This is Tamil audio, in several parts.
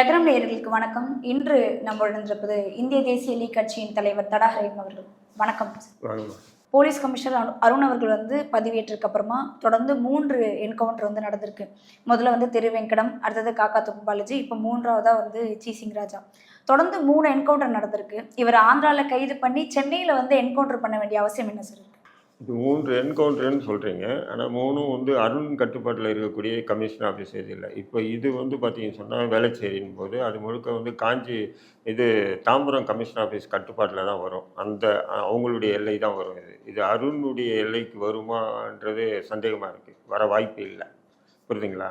ரகரம் நேயர்களுக்கு வணக்கம். இன்று நம்மளுடன் இருப்பது இந்திய தேசிய லீக் கட்சியின் தலைவர் தடாஹரிம் அவர்கள். வணக்கம். போலீஸ் கமிஷனர் அரு- அருண் அவர்கள் வந்து பதவியேற்றதுக்கு அப்புறமா தொடர்ந்து மூன்று என்கவுண்டர் வந்து நடந்திருக்கு. முதல்ல வந்து திருவெங்கடம் அடுத்தது காக்கா துப்பு பாலாஜி இப்போ மூன்றாவதா வந்து சீசிங் ராஜா தொடர்ந்து மூணு என்கவுண்டர் நடந்திருக்கு. இவர் ஆந்திரால கைது பண்ணி சென்னையில வந்து என்கவுண்டர் பண்ண வேண்டிய அவசியம் என்ன சார் இது மூன்று என்கவுண்டர்னு சொல்கிறீங்க ஆனால் மூணும் வந்து அருண் கட்டுப்பாட்டில் இருக்கக்கூடிய கமிஷன் ஆஃபீஸ் இது இல்லை. இப்போ இது வந்து பார்த்தீங்கன்னு சொன்னால் வேளச்சேரியின் போது அது முழுக்க வந்து காஞ்சி இது தாம்பரம் கமிஷன் ஆஃபீஸ் கட்டுப்பாட்டில் தான் வரும். அந்த அவங்களுடைய எல்லை தான் வரும் இது. இது அருணுடைய எல்லைக்கு வருமான்றது சந்தேகமாக இருக்குது வர வாய்ப்பு இல்லை. புரியுதுங்களா?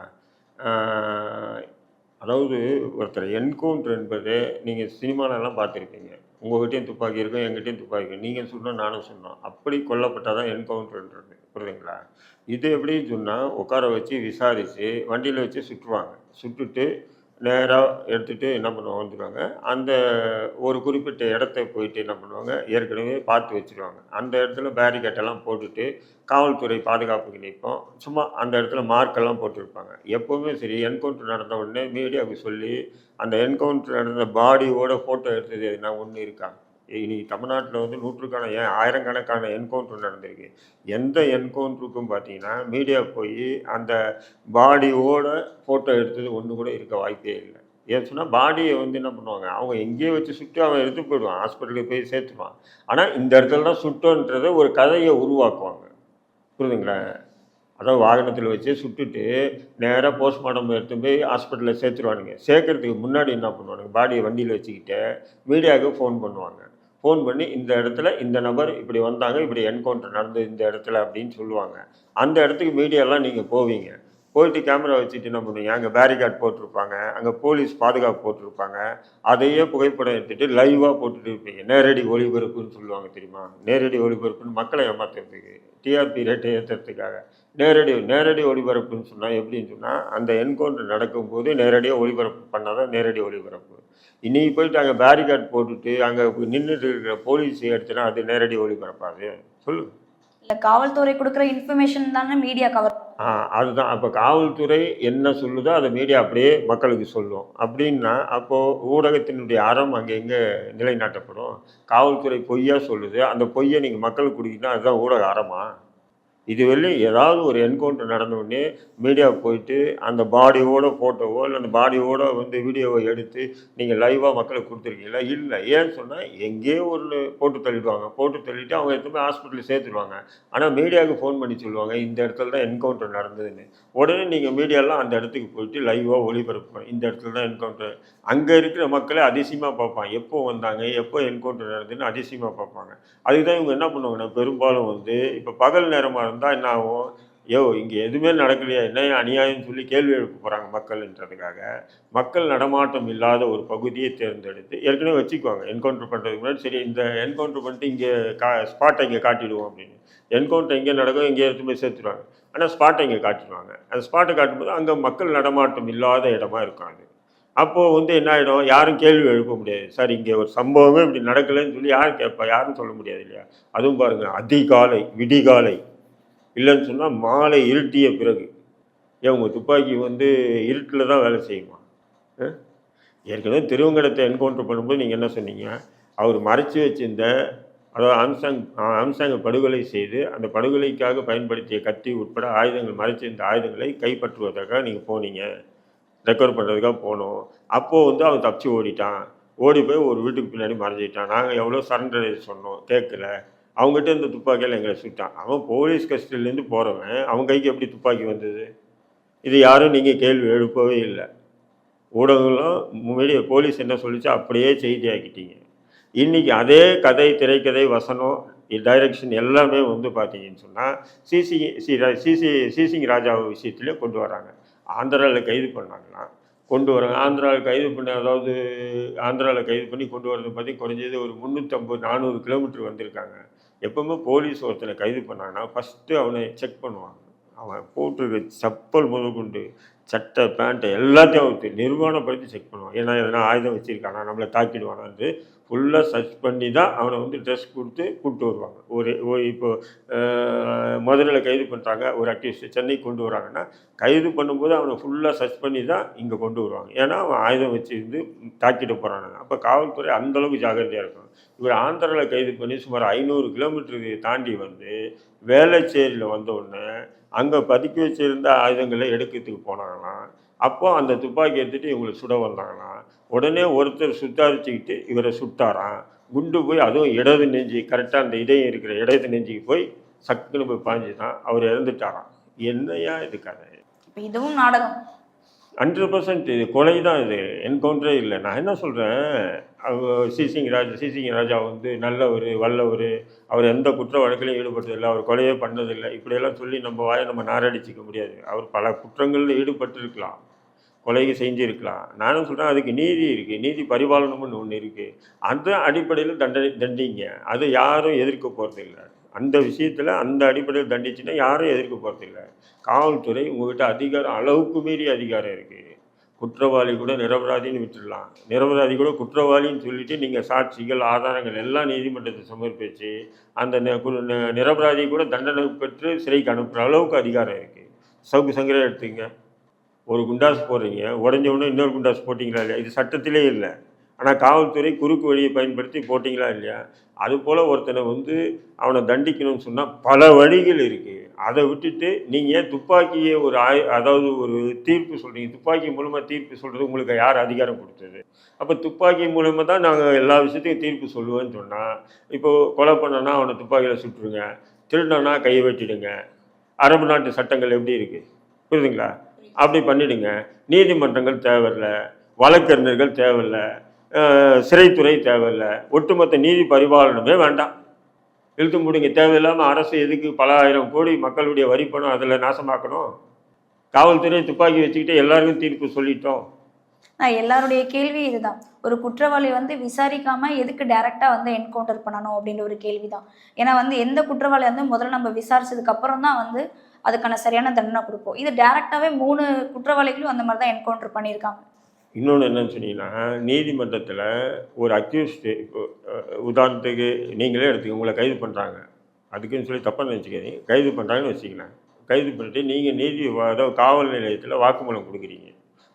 அதாவது ஒருத்தர் என்கவுண்டர் என்பது நீங்கள் சினிமாலெல்லாம் பார்த்துருப்பீங்க. உங்கள்கிட்டையும் துப்பாக்கி இருக்கும் எங்கிட்டையும் துப்பாக்கி இருக்கும் நீங்கள் சொன்னோம் நானும் சொன்னோம். அப்படி கொல்லப்பட்டால் தான் என்கவுண்டர்ன்றது. புரியுதுங்களா? இது எப்படின்னு சொன்னால் உட்கார வச்சு விசாரித்து வண்டியில் வச்சு சுட்டுருவாங்க சுட்டுட்டு நேராக எடுத்துகிட்டு என்ன பண்ணுவாங்க வந்துடுவாங்க அந்த ஒரு குறிப்பிட்ட இடத்த போயிட்டு என்ன பண்ணுவாங்க ஏற்கனவே பார்த்து வச்சுருவாங்க. அந்த இடத்துல பேரிகேட் எல்லாம் போட்டுட்டு காவல்துறை பாதுகாப்புக்கு நிற்போம். சும்மா அந்த இடத்துல மார்க்கெல்லாம் போட்டிருப்பாங்க. எப்போவுமே சரி என்கவுண்டர் நடந்த உடனே மீடியாவுக்கு சொல்லி அந்த என்கவுண்டர் நடந்த பாடியோட ஃபோட்டோ எடுத்தது எதுனா ஒன்று இருக்காங்க இன்னைக்கு தமிழ்நாட்டில் வந்து நூற்றுக்கான ஏன் ஆயிரக்கணக்கான என்கவுண்டர் நடந்திருக்கு. எந்த என்கவுண்டருக்கும் பார்த்தீங்கன்னா மீடியா போய் அந்த பாடியோட ஃபோட்டோ எடுத்தது ஒன்று கூட இருக்க வாய்ப்பே இல்லை. ஏன் சொன்னால் பாடியை வந்து என்ன பண்ணுவாங்க? அவங்க எங்கேயோ வச்சு சுட்டு அவன் எடுத்து போயிடுவான். ஹாஸ்பிட்டலுக்கு போய் சேர்த்துவான் ஆனால் இந்த இடத்துல தான் சுட்டோன்றதை ஒரு கதையை உருவாக்குவாங்க. புரியுதுங்களா? அதாவது வாகனத்தில் வச்சு சுட்டுட்டு நேராக போஸ்ட்மார்ட்டம் எடுத்து போய் ஹாஸ்பிட்டலில் சேர்த்துருவானுங்க. சேர்க்கறதுக்கு முன்னாடி என்ன பண்ணுவானுங்க? பாடியை வண்டியில் வச்சுக்கிட்டு மீடியாவுக்கு ஃபோன் பண்ணுவாங்க. ஃபோன் பண்ணி இந்த இடத்துல இந்த நபர் இப்படி வந்தாங்க இப்படி என்கவுண்டர் நடந்தது இந்த இடத்துல அப்படின்னு சொல்லுவாங்க. அந்த இடத்துக்கு மீடியாலாம் நீங்கள் போவீங்க. போயிட்டு கேமரா வச்சுட்டு என்ன பண்ணுவீங்க? அங்கே பேரிகார்ட் போட்டிருப்பாங்க. அங்கே போலீஸ் பாதுகாப்பு போட்டிருப்பாங்க. அதையே புகைப்படம் எடுத்துகிட்டு லைவாக போட்டுட்டு இருப்பீங்க. நேரடி ஒளிபரப்புன்னு சொல்லுவாங்க தெரியுமா? நேரடி ஒளிபரப்புன்னு மக்களை ஏமாத்துறதுக்கு. டிஆர்பி ரேட்டை ஏற்றுறதுக்காக நேரடி நேரடி ஒளிபரப்புன்னு சொன்னால் எப்படின்னு சொன்னால் அந்த என்கவுண்டர் நடக்கும்போது நேரடியாக ஒளிபரப்பு பண்ணால் தான் நேரடி ஒளிபரப்பு. இன்னைக்கு போயிட்டு அங்கே பேரிகார்ட் போட்டுட்டு அங்கே நின்றுட்டு இருக்கிற போலீஸ் எடுத்துனா அது நேரடி ஒளிபரப்பாது. சொல்லு. இல்ல காவல்துறை கொடுக்குற இன்ஃபர்மேஷன் தானே மீடியா கவர் ஆ அதுதான். அப்போ காவல்துறை என்ன சொல்லுதோ அதை மீடியா அப்படியே மக்களுக்கு சொல்லும். அப்படின்னா அப்போது ஊடகத்தினுடைய அறம் அங்கே எங்கே நிலைநாட்டப்படும்? காவல்துறை பொய்யா சொல்லுது. அந்த பொய்யை நீங்கள் மக்களுக்கு கொடுக்கணும் அதுதான் ஊடக அறமா? இதுவரையும் ஏதாவது ஒரு என்கவுண்டர் நடந்த மீடியாவுக்கு மீடியா போயிட்டு அந்த பாடியோட ஃபோட்டோவோ இல்லை அந்த பாடியோட வந்து வீடியோவை எடுத்து நீங்கள் லைவாக மக்களுக்கு கொடுத்துருக்கீங்களா? இல்லை. ஏன்னு சொன்னால் எங்கேயோ ஒரு போட்டு தள்ளிடுவாங்க. போட்டு தள்ளிட்டு அவங்க எடுத்துமே ஹாஸ்பிட்டலில் சேர்த்துருவாங்க. ஆனால் மீடியாவுக்கு ஃபோன் பண்ணி சொல்லுவாங்க இந்த இடத்துல தான் என்கவுண்டர் நடந்ததுன்னு. உடனே நீங்கள் மீடியாலாம் அந்த இடத்துக்கு போயிட்டு லைவாக ஒளிபரப்பு இந்த இடத்துல தான் என்கவுண்டர் அங்கே இருக்கிற மக்களை அதிசயமாக பார்ப்பாங்க. எப்போ வந்தாங்க எப்போ என்கவுண்டர் நடந்ததுன்னு அதிசயமாக பார்ப்பாங்க. அதுக்கு தான் இவங்க என்ன பண்ணுவாங்கன்னா பெரும்பாலும் வந்து இப்போ பகல் நேரமாக வந்தால் என்ன ஆகும் யோ இங்கே எதுவுமே நடக்கலையா என்ன அநியாயம்னு சொல்லி கேள்வி எழுப்ப போகிறாங்க மக்கள்ன்றதுக்காக. மக்கள் நடமாட்டம் இல்லாத ஒரு பகுதியை தேர்ந்தெடுத்து ஏற்கனவே வச்சுக்குவாங்க. என்கவுண்டர் பண்ணுறதுக்கு முன்னாடி சரி இந்த என்கவுண்டர் பண்ணிட்டு இங்கே கா ஸ்பாட்டை இங்கே காட்டிடுவோம் அப்படின்னு. என்கவுண்டர் எங்கே நடக்கும் இங்கே எடுத்து போய் சேர்த்துருவாங்க. ஆனால் ஸ்பாட்டை இங்கே காட்டிடுவாங்க. அந்த ஸ்பாட்டை காட்டும்போது அங்கே மக்கள் நடமாட்டம் இல்லாத இடமா இருக்கும் அது. அப்போது வந்து என்ன ஆகிடும் யாரும் கேள்வி எழுப்ப முடியாது. சார் இங்கே ஒரு சம்பவமே இப்படி நடக்கலைன்னு சொல்லி யாரும் கேட்பா? யாரும் சொல்ல முடியாது இல்லையா? அதுவும் பாருங்கள் அதிகாலை விடிகாலை. இல்லைன்னு சொன்னால் மாலை இருட்டிய பிறகு. ஏன் உங்கள் துப்பாக்கி வந்து இருட்டில் தான் வேலை செய்யுமா? ஏற்கனவே திருவங்கடத்தை என்கவுண்டர் பண்ணும்போது நீங்கள் என்ன சொன்னீங்க? அவர் மறைச்சி வச்சிருந்த அதாவது ஆம்சாங் ஆம்சாங்கை படுகொலை செய்து அந்த படுகொலைக்காக பயன்படுத்திய கத்தி உட்பட ஆயுதங்கள் மறைச்சிருந்த ஆயுதங்களை கைப்பற்றுவதற்காக நீங்கள் போனீங்க. ரெக்கவர் பண்ணுறதுக்காக போனோம். அப்போது வந்து அவன் தப்பிச்சு ஓடிட்டான். ஓடி போய் ஒரு வீட்டுக்கு பின்னாடி மறைஞ்சிட்டான். நாங்கள் எவ்வளோ சரண்டர் சொன்னோம். கேட்கல. அவங்ககிட்ட இந்த துப்பாக்கியில் எங்களை சுட்டான். அவன் போலீஸ் கஸ்டடியிலேருந்து போகிறவன் அவன் கைக்கு எப்படி துப்பாக்கி வந்தது? இது யாரும் நீங்கள் கேள்வி எழுப்பவே இல்லை. ஊடகங்களும் முன்னாடி போலீஸ் என்ன சொல்லிச்சோ அப்படியே செய்தி ஆக்கிட்டீங்க இன்றைக்கி அதே கதை திரைக்கதை வசனம் டைரக்ஷன் எல்லாமே வந்து பார்த்தீங்கன்னு சொன்னால் சிசி சி சிசி சிசிங் ராஜா விஷயத்துலேயே கொண்டு வராங்க. ஆந்திராவில் கைது பண்ணாங்களாம் கொண்டு வராங்க. ஆந்திராவில் கைது பண்ண அதாவது ஆந்திராவில் கைது பண்ணி கொண்டு வரது பற்றி குறைஞ்சது ஒரு முந்நூற்றம்பது நானூறு கிலோமீட்டர் வந்திருக்காங்க. எப்பவுமே போலீஸ் ஒருத்தனை கைது பண்ணாங்கன்னா ஃபஸ்ட்டு அவனை செக் பண்ணுவாங்க. அவன் போட்டிருக்க செப்பல் முதற்கொண்டு சட்டை பேண்ட்டை எல்லாத்தையும் அவருக்கு நிர்வாணப்படுத்தி செக் பண்ணுவான். ஏன்னா எதனா ஆயுதம் வச்சுருக்கானா நம்மளை தாக்கிடுவானான்ட்டு ஃபுல்லாக சர்ச் பண்ணி தான் அவனை வந்து ட்ரெஸ் கொடுத்து கூப்பிட்டு வருவாங்க. ஒரு ஒரு இப்போ மதுரையில் கைது பண்ணுறாங்க ஒரு அக்யூஸ்ட் சென்னை கொண்டு வராங்கன்னா கைது பண்ணும்போது அவனை ஃபுல்லாக சர்ச் பண்ணி தான் இங்கே கொண்டு வருவாங்க. ஏன்னா அவன் ஆயுதம் வச்சு இருந்து தாக்கிட்டு போகிறானுங்க அப்போ காவல்துறை அந்தளவுக்கு ஜாகிரதையாக இருக்கும் இவர் ஆந்திராவில் கைது பண்ணி சுமார் ஐநூறு கிலோமீட்டருக்கு தாண்டி வந்து வேளச்சேரியில் வந்தவுடனே அங்கே பதுக்கி வச்சுருந்த ஆயுதங்களை எடுக்கிறதுக்கு போனாங்களாம். அப்போ அந்த துப்பாக்கி எடுத்துகிட்டு இவங்களை சுட வந்தாங்களாம். உடனே ஒருத்தர் சுத்தாரிச்சுக்கிட்டு இவரை சுட்டாராம். குண்டு போய் அதுவும் இடது நெஞ்சு கரெக்டாக அந்த இதயம் இருக்கிற இடது நெஞ்சுக்கு போய் சக்குன்னு போய் பாஞ்சு தான் அவர் இறந்துட்டாராம். என்னையா இது கதை? இதுவும் நாடகம். ஹண்ட்ரட் பர்சன்ட் இது கொலை தான் இது. என்கவுண்டரே இல்லை. நான் என்ன சொல்கிறேன் சிசிங் ராஜா சிசிங் ராஜா வந்து நல்லவர் வல்லவர். அவர் எந்த குற்ற வழக்கிலையும் ஈடுபட்டதில்லை. அவர் கொலையே பண்ணதில்லை. இப்படியெல்லாம் சொல்லி நம்ம வாயை நம்ம நாரடிச்சிக்க முடியாது. அவர் பல குற்றங்களில் ஈடுபட்டிருக்கலாம். கொலைக்கு செஞ்சுருக்கலாம். நானும் சொல்கிறேன் அதுக்கு நீதி இருக்குது நீதி பரிபாலனம்னு ஒன்று இருக்குது அந்த அடிப்படையில் தண்டனை தண்டிங்க. அதை யாரும் எதிர்க்க போகிறதில்ல அந்த விஷயத்தில் அந்த அடிப்படையில் தண்டிச்சுன்னா யாரும் எதிர்க்க போகிறதில்ல காவல்துறை உங்கள்கிட்ட அதிகாரம் அளவுக்கு மீறி அதிகாரம் இருக்குது குற்றவாளி கூட நிரபராதின்னு விட்டுடலாம். நிரபராதி கூட குற்றவாளின்னு சொல்லிவிட்டு நீங்கள் சாட்சிகள் ஆதாரங்கள் எல்லாம் நீதிமன்றத்தை சமர்ப்பித்து அந்த கு- நிரபராதி கூட தண்டனை பெற்று சிறைக்கு அனுப்புகிற அளவுக்கு அதிகாரம் இருக்குது சவுக்கு சங்கர எடுத்துங்க ஒரு குண்டாஸ் போடுறீங்க உடஞ்ச உடனே இன்னொரு குண்டாஸ் போட்டிங்களா இல்லையா? இது சட்டத்திலே இல்லை. ஆனால் காவல்துறை குறுக்கு வழியை பயன்படுத்தி போட்டிங்களா இல்லையா? அதுபோல் ஒருத்தனை வந்து அவனை தண்டிக்கணும்னு சொன்னால் பல வழிகள் இருக்குது அதை விட்டுட்டு நீங்கள் துப்பாக்கியை ஒரு ஆய் அதாவது ஒரு தீர்ப்பு சொல்கிறீங்க துப்பாக்கி மூலமாக தீர்ப்பு சொல்கிறது உங்களுக்கு யார் அதிகாரம் கொடுத்தது? அப்போ துப்பாக்கி மூலமாக தான் நாங்கள் எல்லா விஷயத்தையும் தீர்ப்பு சொல்லுவேன்னு சொன்னால் இப்போது கொலை பண்ணனா அவனை துப்பாக்கியில் சுட்டுருங்க திருடனா கையை வெட்டிடுங்க. அரபு நாட்டு சட்டங்கள் எப்படி இருக்குது புரியுதுங்களா? அப்படி பண்ணிடுங்க. நீதிமன்றங்கள் தேவையில்லை வழக்கறிஞர்கள் தேவையில்லை சிறைத்துறை தேவையில்ல ஒட்டுமொத்த நீதி பரிபாலனமே வேண்டாம். இழுத்து முடிங்க. தேவையில்லாமல் அரசு எதுக்கு பல ஆயிரம் கோடி மக்களுடைய வரி பணம் அதில் நாசமாக்கணும்? காவல்துறை துப்பாக்கி வச்சுக்கிட்டு எல்லாருக்கும் தீர்ப்பு சொல்லிட்டோம். நான் எல்லாருடைய கேள்வி இதுதான். ஒரு குற்றவாளி வந்து விசாரிக்காம எதுக்கு டைரக்டா வந்து என்கவுண்டர் பண்ணணும் அப்படின்ற ஒரு கேள்விதான். ஏன்னா வந்து எந்த குற்றவாளி வந்து முதல்ல நம்ம விசாரிச்சதுக்கு அப்புறம் தான் வந்து அதுக்கான சரியான தண்டனை கொடுப்போம். இது டேரெக்டாகவே மூணு குற்றவாளிகளும் அந்த மாதிரி தான் என்கவுண்டர் பண்ணியிருக்காங்க. இன்னொன்று என்னன்னு சொன்னீங்கன்னா நீதிமன்றத்தில் ஒரு அக்யூஸ்டு இப்போ உதாரணத்துக்கு நீங்களே எடுத்துக்க உங்களை கைது பண்ணுறாங்க அதுக்குன்னு சொல்லி தப்பாக நினச்சிக்காதீங்க. கைது பண்ணுறாங்கன்னு வச்சுக்கலாம் கைது பண்ணிட்டு நீங்கள் நீதி அதாவது காவல் நிலையத்தில் வாக்குமூலம் கொடுக்குறீங்க.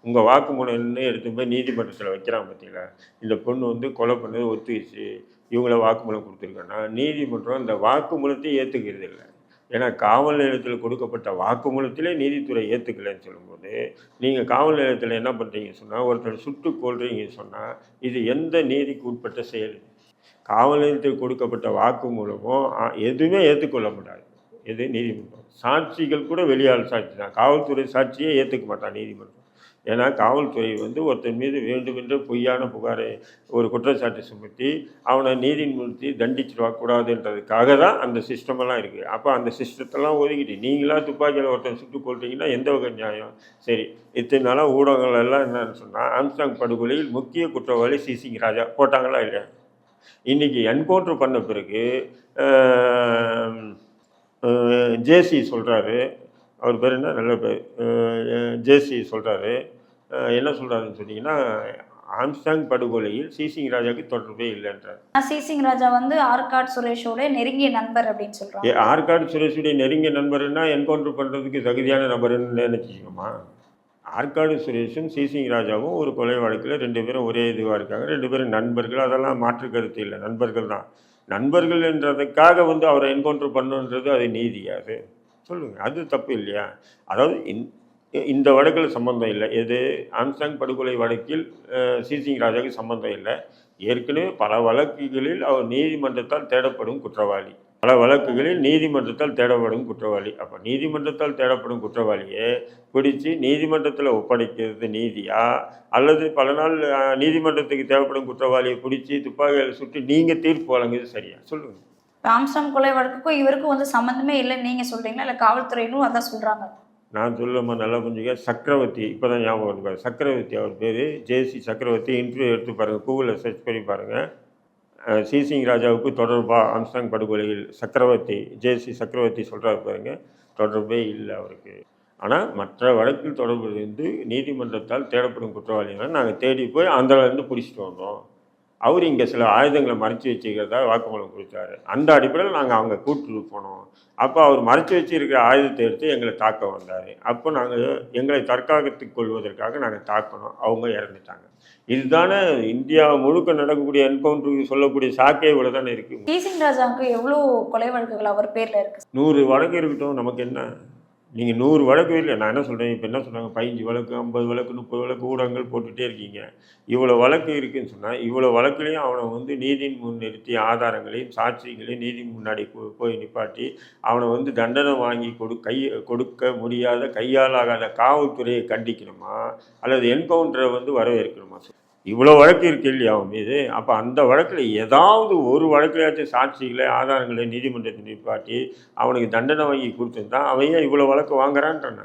உங்கள் வாக்குமூலம் என்ன எடுத்து போய் நீதிமன்றத்தில் வைக்கிறாங்க பார்த்தீங்களா இந்த பொண்ணு வந்து கொலை பண்ணது ஒத்துக்கிச்சு. இவங்கள வாக்குமூலம் கொடுத்துருக்கேன்னா நீதிமன்றம் இந்த வாக்குமூலத்தை ஏற்றுக்கிறது இல்லை ஏன்னா காவல் நிலையத்தில் கொடுக்கப்பட்ட வாக்குமூலத்திலே நீதித்துறை ஏற்றுக்கலைன்னு சொல்லும்போது நீங்கள் காவல் நிலையத்தில் என்ன பண்ணுறீங்க சொன்னால் ஒருத்தர் சுட்டு கொள்றீங்க சொன்னால் இது எந்த நீதிக்கு உட்பட்ட செயல்? காவல் நிலையத்தில் கொடுக்கப்பட்ட வாக்குமூலமும் எதுவுமே ஏற்றுக்கொள்ள முடியாது எது? நீதிமன்றம். சாட்சிகள் கூட வெளியாள் சாட்சி தான். காவல்துறை சாட்சியே ஏற்றுக்க மாட்டான் நீதிமன்றம். ஏன்னா காவல்துறை வந்து ஒருத்தன் மீது வேண்டுமென்ற பொய்யான புகாரை ஒரு குற்றச்சாட்டை சுமத்தி அவனை நீதிமன்றத்தை தண்டிச்சிடக்கூடாதுன்றதுக்காக தான் அந்த சிஸ்டமெல்லாம் இருக்குது அப்போ அந்த சிஸ்டத்தெல்லாம் ஒதுக்கிட்டு நீங்களா துப்பாக்கியில் ஒருத்தன் சுட்டு கொள்றீங்கன்னா எந்த வகை நியாயம்? சரி இத்தனை நாளாக ஊடகங்கள் எல்லாம் என்னன்னு சொன்னால் ஆம்ஸ்டாங் படுகொலையில் முக்கிய குற்றவாளி சிசிங் ராஜா. போட்டாங்களா இல்லையா? இன்னைக்கு என்கவுண்டர் பண்ண பிறகு ஜேசி சொல்கிறாரு அவர் பேர் என்ன? நல்ல பேர். ஜேசி சொல்கிறாரு என்ன சொல்கிறாருன்னு சொன்னீங்கன்னா ஆம்ஸ்டாங் படுகொலையில் சிசிங் ராஜாவுக்கு தொடர்பே இல்லைன்றார். சிசிங் ராஜா வந்து ஆர்காட் சுரேஷோட நெருங்கிய நண்பர் அப்படின்னு சொல்றாங்க. ஏ, ஆற்காடு சுரேஷுடைய நெருங்கிய நண்பர்னா என்கவுண்டர் பண்ணுறதுக்கு தகுதியான நபர்னு நினச்சிக்கோமா? ஆற்காடு சுரேஷும் சிசிங் ராஜாவும் ஒரு கொலை வழக்கில் ரெண்டு பேரும் ஒரே இதுவாக இருக்காங்க. ரெண்டு பேரும் நண்பர்கள். அதெல்லாம் மாற்று கருத்து இல்லை. நண்பர்கள் தான். நண்பர்கள் என்றதுக்காக வந்து அவரை என்கவுண்டர் பண்ணுன்றது அது நீதியா அது. சொல்லுங்கள் அது தப்பு இல்லையா? அதாவது இந்த வழக்கில் சம்பந்தம் இல்லை. எது? ஆம்சாங் படுகொலை வழக்கில் சிசிங் ராஜாவுக்கு சம்பந்தம் இல்லை. ஏற்கனவே பல வழக்குகளில் அவர் நீதிமன்றத்தால் தேடப்படும் குற்றவாளி. பல வழக்குகளில் நீதிமன்றத்தால் தேடப்படும் குற்றவாளி. அப்போ நீதிமன்றத்தால் தேடப்படும் குற்றவாளியை பிடிச்சி நீதிமன்றத்தில் ஒப்படைக்கிறது நீதியா? அல்லது பல நாள் நீதிமன்றத்துக்கு தேவைப்படும் குற்றவாளியை பிடிச்சி துப்பாக்கியில் சுட்டு நீங்கள் தீர்ப்பு வழங்குது சரியா? சொல்லுங்கள் ராம்சாம் கொலை வழக்குக்கும் இவருக்கும் வந்து சம்மந்தமே இல்லைன்னு நீங்க சொல்றீங்களா? இல்ல காவல்துறையினும் அதான் சொல்றாங்க? நான் சொல்லமா நல்லா புரிஞ்சுக்க சக்கரவர்த்தி இப்போ தான் ஞாபகம் வருது சக்கரவர்த்தி அவர் பேர் ஜேசி சக்கரவர்த்தி இன்டர்வியூ எடுத்து பாருங்கள் கூகுளில் சர்ச் பண்ணி பாருங்கள் சிசிங் ராஜாவுக்கு தொடர்பா ஆம்ஸ்டாங் படுகொலையில் சக்கரவர்த்தி ஜேசி சக்கரவர்த்தி சொல்கிறாரு பாருங்கள் தொடர்பே இல்லை அவருக்கு. ஆனால் மற்ற வழக்கில் தொடர்பு இருந்து நீதிமன்றத்தால் தேடப்படும் குற்றவாளிகளை நாங்கள் தேடி போய் அந்த பிடிச்சிட்டு வந்தோம். அவர் இங்கே சில ஆயுதங்களை மறைச்சி வச்சுக்கிறதா வாக்குமூலம் கொடுத்தாரு. அந்த அடிப்படையில் நாங்கள் அவங்க கூட்டு போனோம். அப்போ அவர் மறைச்சி வச்சிருக்கிற ஆயுதத்தை எடுத்து எங்களை தாக்க வந்தார். அப்போ நாங்கள் எங்களை தற்காத்துக் கொள்வதற்காக நாங்கள் தாக்கணும் அவங்க இறந்துட்டாங்க. இதுதானே இந்தியா முழுக்க நடக்கக்கூடிய என்கவுண்டருக்கு சொல்லக்கூடிய சாக்கே இவ்வளோ தானே இருக்குது ராஜாவுக்கு எவ்வளோ கொலை வழக்குகள் அவர் பேர்ல இருக்கு? நூறு வழக்கு இருக்கட்டும் நமக்கு என்ன? நீங்கள் நூறு வழக்கு இல்லை நான் என்ன சொல்கிறேன் இப்போ என்ன சொல்கிறாங்க பதினஞ்சு வழக்கு ஐம்பது வழக்கு முப்பது வழக்கு ஊடகங்கள் போட்டுகிட்டே இருக்கீங்க. இவ்வளோ வழக்கு இருக்குன்னு சொன்னால் இவ்வளோ வழக்குலையும் அவனை வந்து நீதியின் முன் நிறுத்தி ஆதாரங்களையும் சாட்சிகளையும் நீதி முன்னாடி போய் நிப்பாட்டி அவனை வந்து தண்டனை வாங்கி கொடு கை கொடுக்க முடியாத கையாலாகாத காவல்துறையை கண்டிக்கணுமா? அல்லது என்கவுண்டரை வந்து வரவேற்கணுமா? இவ்வளோ வழக்கு இருக்கு இல்லையா அவன் மீது? அப்போ அந்த வழக்கில் ஏதாவது ஒரு வழக்கிலாச்சும் சாட்சிகளை ஆதாரங்களை நீதிமன்றத்தை நிப்பாட்டி அவனுக்கு தண்டனை வாங்கி கொடுத்துருந்தா அவன் ஏன் இவ்வளோ வழக்கு வாங்குறான்றாங்க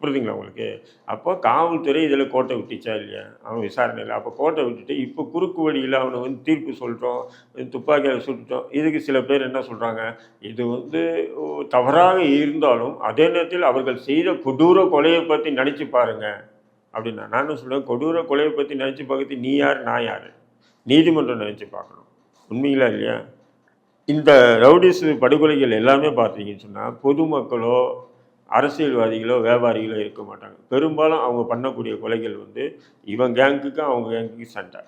புரிதுங்களா புரியுதுங்களா உங்களுக்கு? அப்போ காவல்துறை இதில் கோட்டை விட்டுச்சா இல்லையா? அவன் விசாரணையில். அப்போ கோட்டை விட்டுட்டு இப்போ குறுக்கு வழியில் அவனை வந்து தீர்ப்பு சொல்லிட்டோம் துப்பாக்கியால் சுட்டுட்டோம். இதுக்கு சில பேர் என்ன சொல்கிறாங்க இது வந்து தவறாக இருந்தாலும் அதே நேரத்தில் அவர்கள் செய்த கொடூர கொலையை பற்றி நினச்சி பாருங்கள் அப்படின்னா நான் என்ன சொல்கிறேன் கொடூர கொலையை பற்றி நினச்சி பார்க்கறது நீ யார் நான் யார்? நீதிமன்றம் நினச்சி பார்க்கணும். உண்மைங்களா இல்லையா? இந்த ரவுடிஸ் படுகொலைகள் எல்லாமே பார்த்தீங்கன்னு சொன்னால் பொதுமக்களோ அரசியல்வாதிகளோ வியாபாரிகளோ இருக்க மாட்டாங்க. பெரும்பாலும் அவங்க பண்ணக்கூடிய கொலைகள் வந்து இவன் கேங்குக்கும் அவங்க கேங்குக்கும் சண்டை.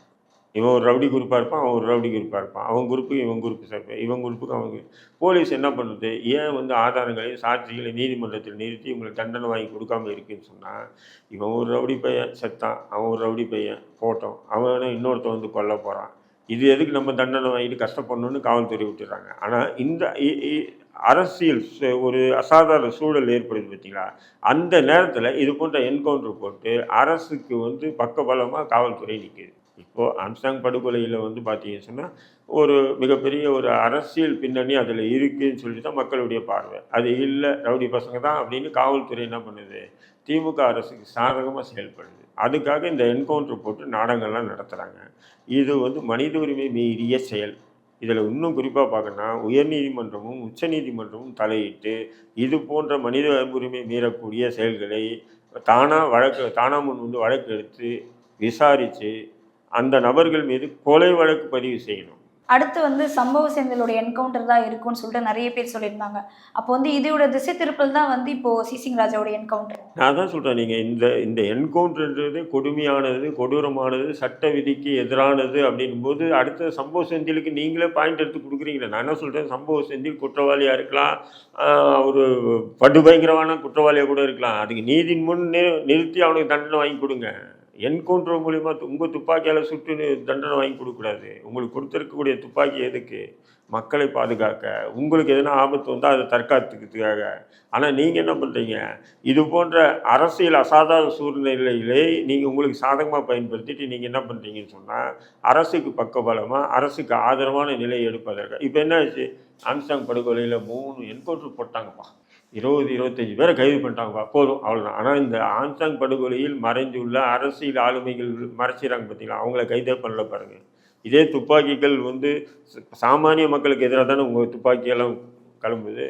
இவன் ஒரு ரவுடி குரூப்பாக இருப்பான் அவன் ஒரு ரவுடி குரூப்பாக இருப்பான். அவன் குரூப்புக்கு இவன் குரூப்பு சேர்ப்பேன் இவன் குரூப்புக்கு அவங்க போலீஸ் என்ன பண்ணுறது ஏன் வந்து ஆதாரங்களையும் சாட்சிகளையும் நீதிமன்றத்தில் நிறுத்தி உங்களுக்கு தண்டனை வாங்கி கொடுக்காம இருக்குன்னு சொன்னால் இவன் ஒரு ரவுடி பையன் செத்தான் அவன் ஒரு ரவுடி பையன் போட்டோம். அவன் இன்னொருத்தன் வந்து கொல்ல போகிறான் இது எதுக்கு நம்ம தண்டனை வாங்கிட்டு கஷ்டப்படணும்னு காவல்துறை விட்டுறாங்க ஆனால் இந்த இ- இ- அரசியல் சு- ஒரு அசாதாரண சூழல் ஏற்படுது பார்த்தீங்களா அந்த நேரத்தில் இது போன்ற என்கவுண்டர் போட்டு அரசுக்கு வந்து பக்கபலமாக காவல்துறை நிற்குது இப்போது ஆம்ஸ்டாங் படுகொலையில் வந்து பார்த்தீங்கன்னு சொன்னால் ஒரு மிகப்பெரிய ஒரு அரசியல் பின்னணி அதில் இருக்குதுன்னு சொல்லி தான் மக்களுடைய பார்வை. அது இல்லை ரவுடி பசங்க தான் அப்படின்னு காவல்துறை என்ன பண்ணுது? திமுக அரசுக்கு சாதகமாக செயல்படுது. அதுக்காக இந்த என்கவுண்டர் போட்டு நாடகங்கள்லாம் நடத்துகிறாங்க இது வந்து மனித உரிமை மீறிய செயல். இதில் இன்னும் குறிப்பாக பார்க்கணும்னா உயர்நீதிமன்றமும் உச்சநீதிமன்றமும் தலையிட்டு இது போன்ற மனித உரிமை மீறக்கூடிய செயல்களை தானாக வழக்கு தானாக முன் வந்து வழக்கு எடுத்து விசாரித்து அந்த நபர்கள் மீது கொலை வழக்கு பதிவு செய்யணும். அடுத்து வந்து சம்பவ செந்திலுடைய என்கவுண்டர் தான் இருக்கும்னு சொல்லிட்டு நிறைய பேர் சொல்லியிருந்தாங்க. அப்போ வந்து இதோட திசை திருப்பல் தான் வந்து இப்போ சீசிங் ராஜாவோட என்கவுண்டர் நான் தான் சொல்கிறேன் நீங்கள் இந்த இந்த என்கவுண்டர்ன்றது கொடுமையானது கொடூரமானது சட்ட விதிக்கு எதிரானது அப்படின்போது அடுத்த சம்பவ செந்திலுக்கு நீங்களே பாயிண்ட் எடுத்து கொடுக்குறீங்களே. நான் என்ன சொல்கிறேன் சம்பவ செந்தில் குற்றவாளியாக இருக்கலாம் ஒரு படுபயங்கரமான குற்றவாளியாக கூட இருக்கலாம். அதுக்கு நீதியின் முன் நிறுத்தி அவனுக்கு தண்டனை வாங்கி கொடுங்க. என்கவுண்டர் மூலிமா உங்கள் துப்பாக்கியால் சுட்டு தண்டனை வாங்கி கொடுக்கக்கூடாது. உங்களுக்கு கொடுத்துருக்கக்கூடிய துப்பாக்கி எதுக்கு? மக்களை பாதுகாக்க. உங்களுக்கு எதனா ஆபத்து வந்தால் அதை தற்காத்துக்கிறதுக்காக. ஆனால் நீங்கள் என்ன பண்ணுறீங்க இது போன்ற அரசியல் அசாதாரண சூழ்நிலையிலே நீங்கள் உங்களுக்கு சாதகமாக பயன்படுத்திட்டு நீங்கள் என்ன பண்ணுறீங்கன்னு சொன்னால் அரசுக்கு பக்கபலமாக அரசுக்கு ஆதரவான நிலையை எடுப்பதற்கு இப்போ என்ன ஆச்சு? ஆம்சாங் படுகொலையில் மூணு என்கவுண்டர் போட்டாங்கப்பா. இருபது இருபத்தஞ்சி பேரை கைது பண்ணிட்டாங்கப்பா. போதும் அவ்வளோதான் ஆனால் இந்த ஆம்சாங் படுகொலையில் மறைந்துள்ள அரசியல் ஆளுமைகள் மறைச்சிடறாங்க பார்த்தீங்களா அவங்கள கைதே பண்ணல பாருங்கள் இதே துப்பாக்கிகள் வந்து சாமானிய மக்களுக்கு எதிராக தானே உங்கள் துப்பாக்கியெல்லாம் கிளம்புது?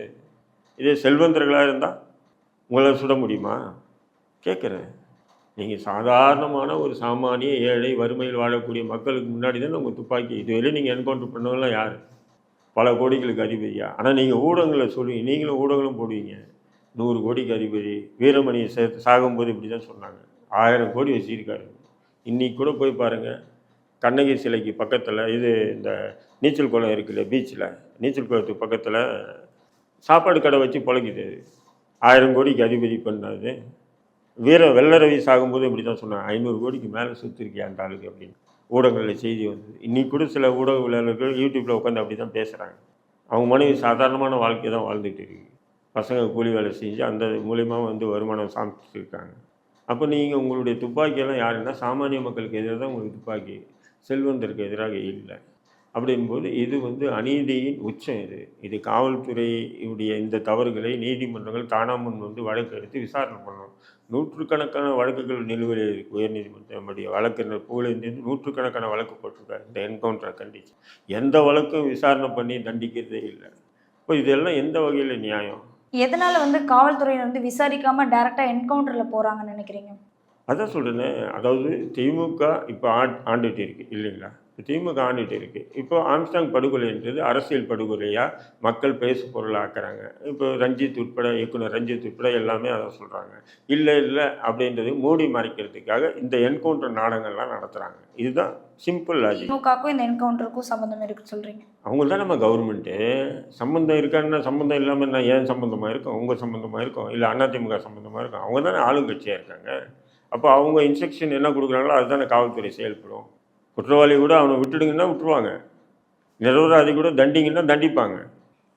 இதே செல்வந்தர்களாக இருந்தால் உங்களை சுட முடியுமா? கேட்குறேன் நீங்கள் சாதாரணமான ஒரு சாமானிய ஏழை வறுமையில் வாழக்கூடிய மக்களுக்கு முன்னாடி தானே உங்கள் துப்பாக்கி. இதுவரையும் நீங்கள் என்கவுண்டர் பண்ணவெல்லாம் யார்? பல கோடிகளுக்கு அதிபதியா? ஆனால் நீங்கள் ஊடகங்களில் சொல்லுவீங்க. நீங்களும் ஊடகங்களும் போடுவீங்க. நூறு கோடிக்கு அதிபதி. வீரமணியை சேர்த்து சாகும்போது இப்படி தான் சொன்னாங்க. ஆயிரம் கோடி வச்சிருக்காரு. இன்னைக்கு கூட போய் பாருங்கள் கண்ணகி சிலைக்கு பக்கத்தில் இது இந்த நீச்சல் குளம் இருக்குல்ல பீச்சில் நீச்சல் குளத்துக்கு பக்கத்தில் சாப்பாடு கடை வச்சு பிழைக்குது ஆயிரம் கோடிக்கு அதிபதி பண்ணாது வீர வெள்ளரவி சாகும்போது இப்படி தான் சொன்னாங்க. ஐநூறு கோடிக்கு மேலே சுற்றிருக்கியா அந்த ஆளுக்கு அப்படின்னு. ஊடகங்களில் செய்தி வந்தது இன்னைக்கு கூட சில ஊடகவியலாளர்கள் யூடியூப்பில் உட்காந்து அப்படி தான் பேசுகிறாங்க அவங்க மனைவி சாதாரணமான வாழ்க்கை தான் வாழ்ந்துகிட்டு இருக்கு. பசங்க கூலி வேலை செஞ்சு அந்த மூலிமா வந்து வருமானம் சாமிச்சிட்டு இருக்காங்க. அப்போ நீங்கள் உங்களுடைய துப்பாக்கியெல்லாம் யாருன்னா சாமானிய மக்களுக்கு எதிராக தான் உங்களுக்கு துப்பாக்கி செல்வந்தருக்கு எதிராக இல்லை. அப்படின்போது இது வந்து அநீதியின் உச்சம் இது. இது காவல்துறையுடைய இந்த தவறுகளை நீதிமன்றங்கள் தானா முன் வந்து வழக்கு எடுத்து விசாரணை பண்ணணும். நூற்றுக்கணக்கான வழக்குகள் நிலுவையில் இருக்கு. உயர்நீதிமன்றம் நம்முடைய வழக்கறிஞர் புகழேந்திருந்து நூற்றுக்கணக்கான வழக்கு போட்டிருக்காரு இந்த என்கவுண்டரை கண்டிச்சு எந்த வழக்கும் விசாரணை பண்ணி தண்டிக்கிறதே இல்லை. இப்போ இதெல்லாம் எந்த வகையில் நியாயம்? எதனால வந்து காவல்துறையினர் வந்து விசாரிக்காம டைரக்டா என்கவுண்டர்ல போறாங்கன்னு நினைக்கிறீங்க? அதான் சொல்கிறேனே அதாவது திமுக இப்போ ஆண் ஆண்டுகிட்டு இருக்கு. இல்லைங்களா? திமுக ஆண்டுட்டு இருக்கு. இப்போ ஆம்ஸ்டாங் படுகொலைன்றது அரசியல் படுகொலையா? மக்கள் பேசு பொருளாக்குறாங்க இப்போ ரஞ்சித் உட்பட இயக்குனர் ரஞ்சித் உட்பட எல்லாமே அதை சொல்றாங்க. இல்லை இல்லை அப்படின்றது மூடி மறைக்கிறதுக்காக இந்த என்கவுண்டர் நாடகங்கள்லாம் நடத்துறாங்க. இதுதான் சிம்பிள் லாஜிக். திமுகவுக்கும் இந்த என்கவுண்டருக்கும் சம்பந்தம் இருக்கு சொல்றீங்க. அவங்க தான் நம்ம கவர்மெண்ட்டு. சம்மந்தம் இருக்கான்னா சம்மந்தம் இல்லாமல் என்ன? ஏன் சம்மந்தமாக இருக்கும்? உங்கள் சம்மந்தமாக இருக்கும்? இல்லை அதிமுக சம்மந்தமாக இருக்கும்? அவங்க தானே ஆளுங்கட்சியாக இருக்காங்க. அப்போ அவங்க இன்ஸ்ட்ரக்ஷன் என்ன கொடுக்குறாங்களோ அதுதானே காவல்துறை செயல்படும். குற்றவாளி கூட அவனை விட்டுடுங்கன்னா விட்டுருவாங்க. நிரபராதி கூட தண்டிங்கன்னா தண்டிப்பாங்க.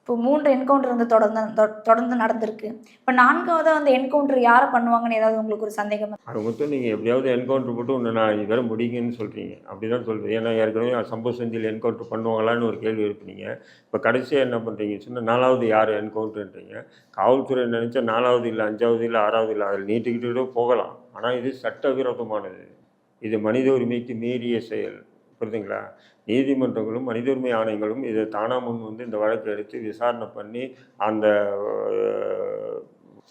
இப்போ மூன்று என்கவுண்டர் வந்து தொடர்ந்து தொடர்ந்து நடந்திருக்கு. இப்போ நான்காவது அந்த என்கவுண்டர் யாரை பண்ணுவாங்கன்னு ஏதாவது உங்களுக்கு ஒரு சந்தேகம் அது மொத்தம் நீங்கள் எப்படியாவது என்கவுண்டர் போட்டு ஒன்று நான் வேற முடியுங்கன்னு சொல்கிறீங்க அப்படி தான் சொல்கிறேன் ஏன்னா ஏற்கனவே சம்பவ செந்தில் என்கவுண்டர் பண்ணுவாங்களான்னு ஒரு கேள்வி எழுப்புனீங்க. இப்போ கடைசியாக என்ன பண்ணுறீங்க சொன்னா நாலாவது யார் என்கவுண்டர்ன்றீங்க காவல்துறை நினச்சா நாலாவது இல்லை அஞ்சாவது இல்லை ஆறாவது இல்லை அதில் நீட்டிக்கிட்டு கூட போகலாம். ஆனால் இது சட்டவிரோதமானது. இது மனித உரிமைக்கு மீறிய செயல். புரியுதுங்களா? நீதிமன்றங்களும் மனித உரிமை ஆணையங்களும் இதை தானாக முன் வந்து இந்த வழக்கை எடுத்து விசாரணை பண்ணி அந்த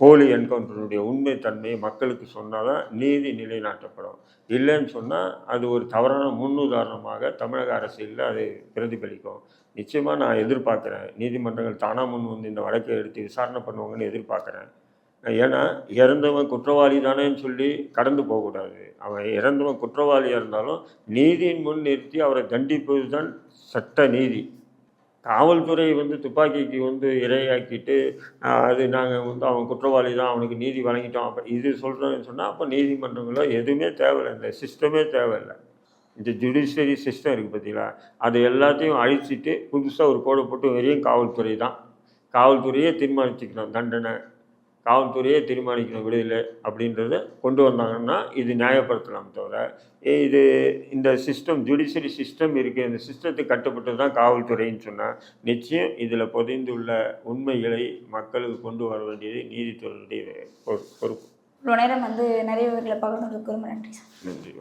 போலி என்கவுண்டருடைய உண்மை தன்மையை மக்களுக்கு சொன்னால் தான் நீதி நிலைநாட்டப்படும். இல்லைன்னு சொன்னால் அது ஒரு தவறான முன்னுதாரணமாக தமிழக அரசியலில் அது பிரதிபலிக்கும். நிச்சயமாக நான் எதிர்பார்க்குறேன். நீதிமன்றங்கள் தானாக முன் வந்து இந்த வழக்கை எடுத்து விசாரணை பண்ணுவாங்கன்னு எதிர்பார்க்குறேன். ஏன்னா இறந்தவன் குற்றவாளி தானேன்னு சொல்லி கடந்து போகக்கூடாது. அவன் இறந்தவன் குற்றவாளியாக இருந்தாலும் நீதியின் முன் நிறுத்தி அவரை தண்டிப்பது தான் சட்ட நீதி. காவல்துறை வந்து துப்பாக்கிக்கு வந்து இரையாக்கிட்டு அது நாங்கள் வந்து அவன் குற்றவாளி தான் அவனுக்கு நீதி வழங்கிட்டோம். அப்போ இது சொல்கிறேன்னு சொன்னால் அப்போ நீதிமன்றங்களோ எதுவுமே தேவையில்லை. இந்த சிஸ்டமே தேவையில்லை. இந்த ஜுடிஷியரி சிஸ்டம் இருக்குது பார்த்தீங்களா அது எல்லாத்தையும் அழிச்சிட்டு புதுசாக ஒரு கோடை போட்டு வெறியும் காவல்துறை தான். காவல்துறையே தீர்மானிச்சுக்கணும் தண்டனை. காவல்துறையே தீர்மானிக்கணும் விடுதலை அப்படின்றத கொண்டு வந்தாங்கன்னா இது நியாயப்படுத்தலாம் தவிர இது இந்த சிஸ்டம் ஜுடிஷியரி சிஸ்டம் இருக்குது இந்த சிஸ்டத்துக்கு கட்டுப்பட்டு தான் காவல்துறைன்னு சொன்னால் நிச்சயம் இதில் புதைந்துள்ள உண்மைகளை மக்களுக்கு கொண்டு வர வேண்டியது நீதித்துறையுடைய பொறு- பொறுப்பு. இவ்வளோ நேரம் வந்து நிறைய பகிர்ந்ததுக்கு ரொம்ப நன்றி சார். நன்றி